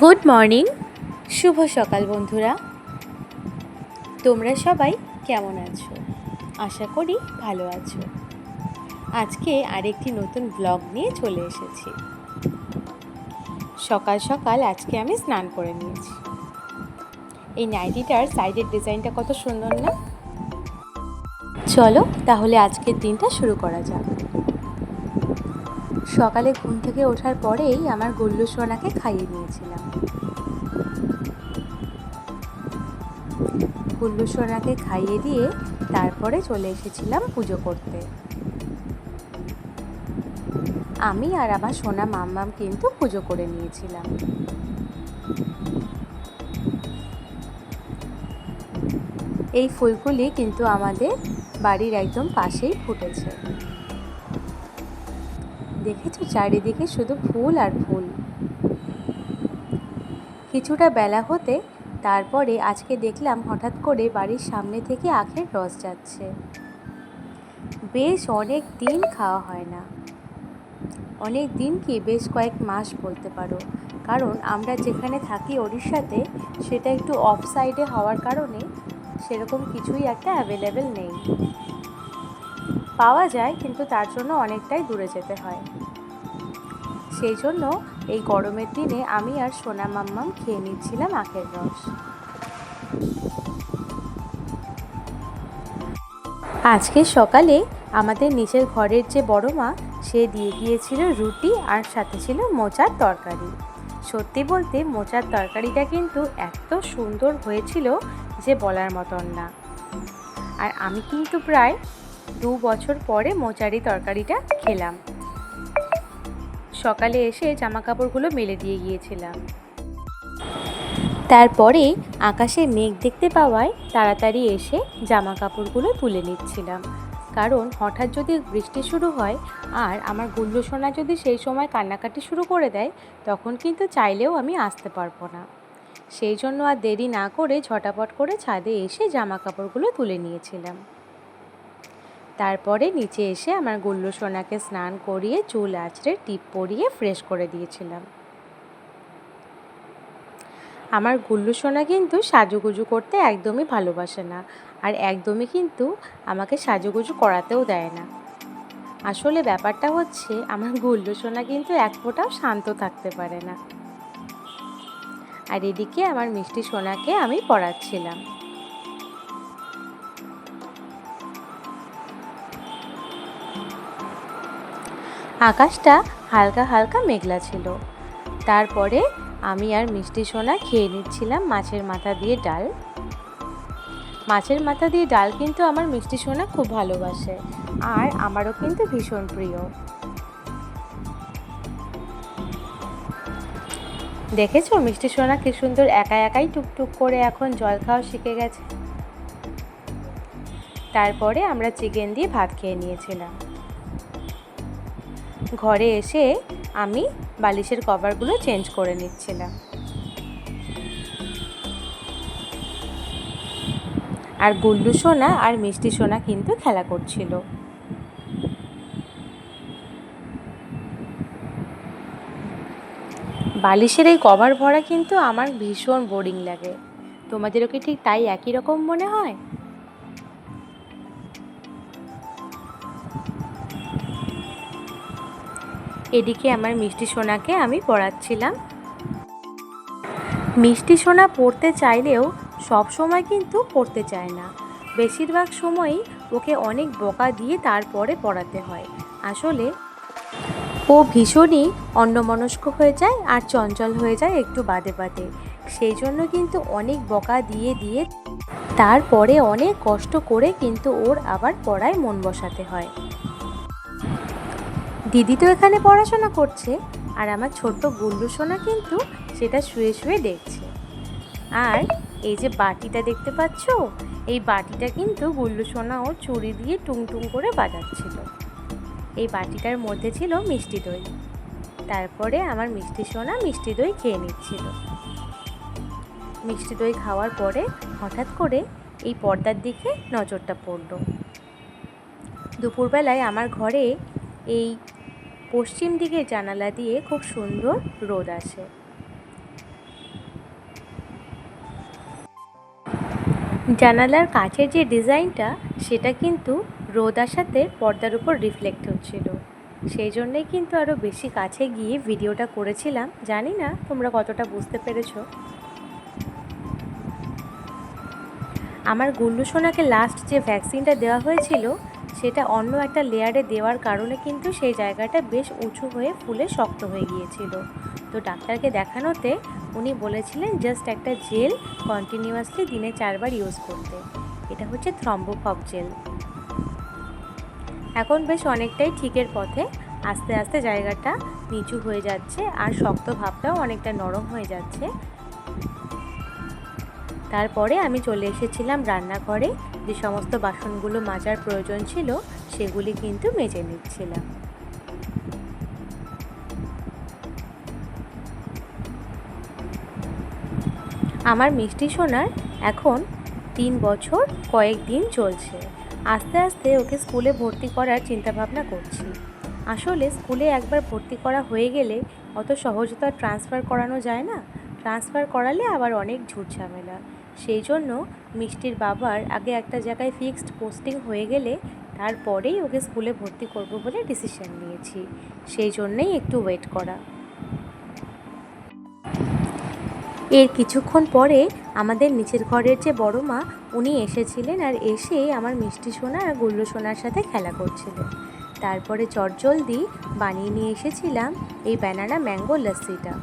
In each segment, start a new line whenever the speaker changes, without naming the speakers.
Good morning. শুভ সকাল বন্ধুরা। তোমরা সবাই কেমন আছো? আশা করি ভালো আছো। আজকে আরেকটি নতুন ব্লগ নিয়ে চলে এসেছি। সকাল সকাল আজকে আমি স্নান করে নিয়েছি। এই নাইটিটার সাইডের ডিজাইনটা কত সুন্দর না? চলো তাহলে আজকের দিনটা শুরু করা যাক। সকালে ঘুম থেকে ওঠার পরেই আমার গুল্লু সোনাকে খাইয়ে নিয়েছিলাম। গুল্লু সোনাকে খাইয়ে দিয়ে তারপরে চলে এসেছিলাম পুজো করতে। আমি আর আমার সোনা মাম্মাম কিন্তু পুজো করে নিয়েছিলাম। এই ফুলগুলি কিন্তু আমাদের বাড়ির একদম পাশেই ফুটেছে। দেখেছ? চারিদিকে শুধু ফুল আর ফুল। কিছুটা বেলা হতে তারপরে আজকে দেখলাম হঠাৎ করে বাড়ির সামনে থেকে আখের রস যাচ্ছে। বেশ অনেক দিন খাওয়া হয় না। অনেক দিন কি বেশ কয়েক মাস বলতে পারো। কারণ আমরা যেখানে থাকি ওড়িশাতে, সেটা একটু অফ সাইডে হওয়ার কারণে সেরকম কিছুই একটা অ্যাভেলেবেল নেই। পাওয়া যায়, কিন্তু তার জন্য অনেকটাই দূরে যেতে হয়। সেই জন্য এই গরমের দিনে আমি আর সোনা মাম্মাম খেয়ে নিচ্ছিলাম আখের রস। আজকে সকালে আমাদের নিচের ঘরের যে বড় মা, সে দিয়ে গিয়েছিল রুটি আর সাথে ছিল মোচার তরকারি। সত্যি বলতে মোচার তরকারিটা কিন্তু এত সুন্দর হয়েছিল যে বলার মতন না। আর আমি কিন্তু প্রায় দু বছর পরে মোচারি তরকারিটা খেলাম। সকালে এসে জামা কাপড়গুলো মেলে দিয়ে গিয়েছিলাম। তারপরে আকাশে মেঘ দেখতে পাওয়ায় তাড়াতাড়ি এসে জামা কাপড়গুলো তুলে নিচ্ছিলাম। কারণ হঠাৎ যদি বৃষ্টি শুরু হয় আর আমার গুল্লু সোনা যদি সেই সময় কান্নাকাটি শুরু করে দেয়, তখন কিন্তু চাইলেও আমি আসতে পারব না। সেই জন্য আর দেরি না করে ঝটাপট করে ছাদে এসে জামা কাপড়গুলো তুলে নিয়েছিলাম। তারপরে নিচে এসে আমার গুল্লু সোনাকে স্নান করিয়ে চুল আঁচড়ে টিপ পরিয়ে ফ্রেশ করে দিয়েছিলাম। আমার গুল্লু সোনা কিন্তু সাজুগুজু করতে একদমই ভালোবাসে না আর একদমই কিন্তু আমাকে সাজুগুজু করাতেও দেয় না। আসলে ব্যাপারটা হচ্ছে আমার গুল্লু সোনা কিন্তু এক ফোঁটাও শান্ত থাকতে পারে না। আর এদিকে আমার মিষ্টি সোনাকে আমি পড়াচ্ছিলাম আকাশটা হালকা হালকা মেঘলা ছিল। তারপরে আমি আর মিষ্টি সোনা খেয়ে নিচ্ছিলাম মাছের মাথা দিয়ে ডাল। মাছের মাথা দিয়ে ডাল কিন্তু আমার মিষ্টি সোনা খুব ভালোবাসে আর আমারও কিন্তু ভীষণ প্রিয়। দেখেছ মিষ্টি সোনা কি সুন্দর একা একাই টুকটুক করে এখন জল খাওয়া শিখে গেছে? তারপরে আমরা চিকেন দিয়ে ভাত খেয়ে নিয়েছিলাম। ঘরে এসে আমি বালিশের কভারগুলো চেঞ্জ করে নিচ্ছিলাম। আর গুল্লু সোনা আর মিষ্টি সোনা কিন্তু খেলা করছিল। বালিশের এই কভার ভরা কিন্তু আমার ভীষণ বোরিং লাগে। তোমাদেরও কি ঠিক তাই একই রকম মনে হয়? এদিকে আমার মিষ্টি সোনাকে আমি পড়াচ্ছিলাম। মিষ্টি সোনা পড়তে চাইলেও সব সময় কিন্তু পড়তে চায় না। বেশিরভাগ সময়ই ওকে অনেক বকা দিয়ে তারপরে পড়াতে হয়। আসলে ও ভীষণই অন্যমনস্ক হয়ে যায় আর চঞ্চল হয়ে যায় একটু বাদে বাদে। সেই জন্য কিন্তু অনেক বকা দিয়ে দিয়ে তারপরে অনেক কষ্ট করে কিন্তু ওর আবার পড়ায় মন বসাতে হয়। দিদি তো এখানে পড়াশোনা করছে, আর আমার ছোট্ট গুল্লু সোনা কিন্তু সেটা শুয়ে শুয়ে দেখছে। আর এই যে বাটিটা দেখতে পাচ্ছ, এই বাটিটা কিন্তু গুল্লু সোনা ওর চুড়ি দিয়ে টুং টুং করে বাজাচ্ছিল। এই বাটিটার মধ্যে ছিল মিষ্টি দই। তারপরে আমার মিষ্টি সোনা মিষ্টি দই খেয়ে নিচ্ছিল। মিষ্টি দই খাওয়ার পরে হঠাৎ করে এই পর্দার দিকে নজরটা পড়ল। দুপুরবেলায় আমার ঘরে এই পশ্চিম দিকে জানালা দিয়ে খুব সুন্দর রোদ আসে। জানালার কাছের যে ডিজাইনটা, সেটা কিন্তু রোদ আসাতে পর্দার উপর রিফ্লেক্ট হচ্ছিল। সেই জন্যেই কিন্তু আরও বেশি কাছে গিয়ে ভিডিওটা করেছিলাম। জানি না তোমরা কতটা বুঝতে পেরেছ। আমার গুল্লু সোনাকে লাস্ট যে ভ্যাকসিনটা দেওয়া হয়েছিল সেটা অন্য একটা লেয়ারে দেওয়ার কারণে কিন্তু সেই জায়গাটা বেশ উঁচু হয়ে ফুলে শক্ত হয়ে গিয়েছিল। তো ডাক্তারকে দেখানোতে উনি বলেছিলেন জাস্ট একটা জেল কন্টিনিউয়াসলি দিনে চারবার ইউজ করতে। এটা হচ্ছে থ্রম্বোফব জেল এখন বেশ অনেকটাই ঠিকের পথে আস্তে আস্তে জায়গাটা নিচু হয়ে যাচ্ছে আর শক্ত ভাবটাও অনেকটা নরম হয়ে যাচ্ছে। তারপরে আমি চলে এসেছিলাম রান্নাঘরে। যে সমস্ত বাসনগুলো মাজার প্রয়োজন ছিল, সেগুলি কিন্তু মেজে নিচ্ছিলাম। আমার মিষ্টি সোনার এখন তিন বছর কয়েকদিন চলছে। আস্তে আস্তে ওকে স্কুলে ভর্তি করার চিন্তাভাবনা করছি। আসলে স্কুলে একবার ভর্তি করা হয়ে গেলে অত সহজে তো আর ট্রান্সফার করানো যায় না। ট্রান্সফার করালে আবার অনেক ঝুট ঝামেলা। সেই জন্য মিষ্টির বাবার আগে একটা জায়গায় ফিক্সড পোস্টিং হয়ে গেলে তারপরেই ওকে স্কুলে ভর্তি করব বলে ডিসিশন নিয়েছি। সেই জন্যেই একটু ওয়েট করা। এর কিছুক্ষণ পরে আমাদের নিচের ঘরের যে বড় মা, উনি এসেছিলেন আর এসে আমার মিষ্টি সোনা আর গুল্লু সোনার সাথে খেলা করছিলেন তারপরে চটজলদি বানিয়ে নিয়ে এসেছিলাম এই ব্যানানা ম্যাঙ্গো লস্যিটা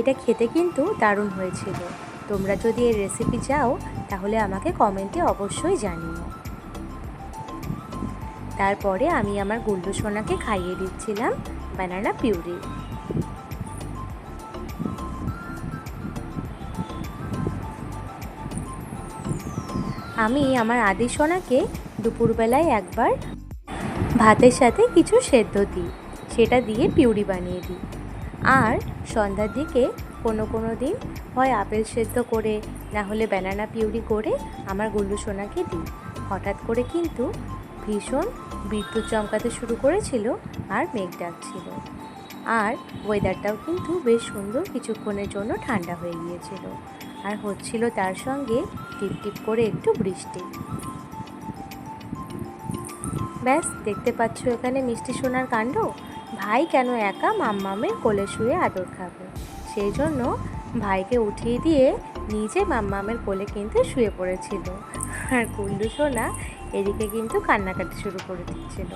এটা খেতে কিন্তু দারুণ হয়েছিল। তোমরা যদি এর রেসিপি চাও, তাহলে আমাকে কমেন্টে অবশ্যই জানিও। তারপরে আমি আমার গুল্লু সোনাকে খাইয়ে দিচ্ছিলাম ব্যানানা পিউরি আমি আমার আদি সোনাকে দুপুরবেলায় একবার ভাতের সাথে কিছু সেদ্ধ দিই। সেটা দিয়ে পিউরি বানিয়ে দিই। আর সন্ধ্যার দিকে কোনো কোনো দিন হয় আপেল সেদ্ধ করে, না হলে ব্যানানা পিউরি করে আমার গুল্লু সোনাকে দিই। হঠাৎ করে কিন্তু ভীষণ বিদ্যুৎ চমকাতে শুরু করেছিল আর মেঘ ডাকছিল। আর ওয়েদারটাও কিন্তু বেশ সুন্দর কিছুক্ষণের জন্য ঠান্ডা হয়ে গিয়েছিল। আর হচ্ছিল তার সঙ্গে টিপ টিপ করে একটু বৃষ্টি। ব্যাস, দেখতে পাচ্ছ এখানে মিষ্টি সোনার কাণ্ড? ভাই কেন একা মাম্মামের কোলে শুয়ে আদর খাবে? সেই জন্য ভাইকে উঠিয়ে দিয়ে নিজে মাম্মামের কোলে কিন্তু শুয়ে পড়েছিল। আর কুল্লু সোনা এদিকে কিন্তু কান্নাকাটি শুরু করে দিচ্ছিল।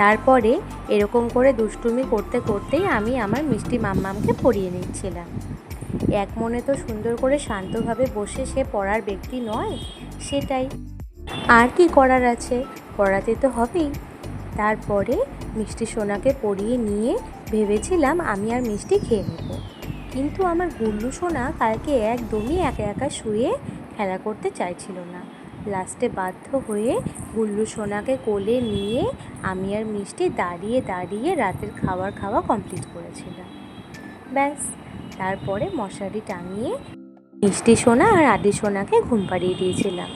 তারপরে এরকম করে দুষ্টুমি করতে করতেই আমি আমার মিষ্টি মাম্মামকে পড়িয়ে নিচ্ছিলাম। এক মনে তো সুন্দর করে শান্তভাবে বসে সে পড়ার ব্যক্তি নয়, সেটাই আর কি করার আছে? পড়াতে তো হবেই। তারপরে মিষ্টি সোনাকে পরিয়ে নিয়ে ভেবেছিলাম আমি আর মিষ্টি খেয়ে নেব। কিন্তু আমার গুল্লু সোনা কালকে একদমই একা একা শুয়ে খেলা করতে চাইছিল না। লাস্টে বাধ্য হয়ে গুল্লু সোনাকে কোলে নিয়ে আমি আর মিষ্টি দাঁড়িয়ে দাঁড়িয়ে রাতের খাবার খাওয়া কমপ্লিট করেছিলাম। ব্যাস, তারপরে মশারি টাঙিয়ে মিষ্টি সোনা আর আদি সোনাকে ঘুম পাড়িয়ে দিয়েছিলাম।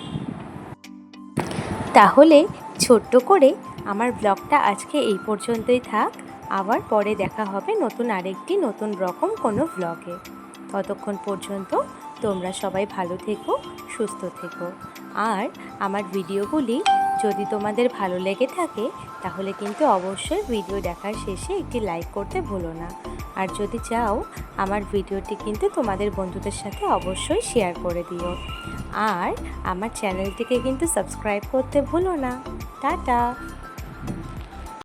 তাহলে ছোট্ট করে আমার ব্লগটা আজকে এই পর্যন্তই থাক। আবার পরে দেখা হবে নতুন আরেকটি নতুন রকম কোনো ব্লগে ততক্ষণ পর্যন্ত তোমরা সবাই ভালো থেকো, সুস্থ থেকো। আর আমার ভিডিওগুলি যদি তোমাদের ভালো লেগে থাকে, তাহলে কিন্তু অবশ্যই ভিডিও দেখার শেষে একটি লাইক করতে ভুলো না। আর যদি চাও, আমার ভিডিওটি কিন্তু তোমাদের বন্ধুদের সাথে অবশ্যই শেয়ার করে দিও। আর আমার চ্যানেলটিকে কিন্তু সাবস্ক্রাইব করতে ভুলো না। টাটা।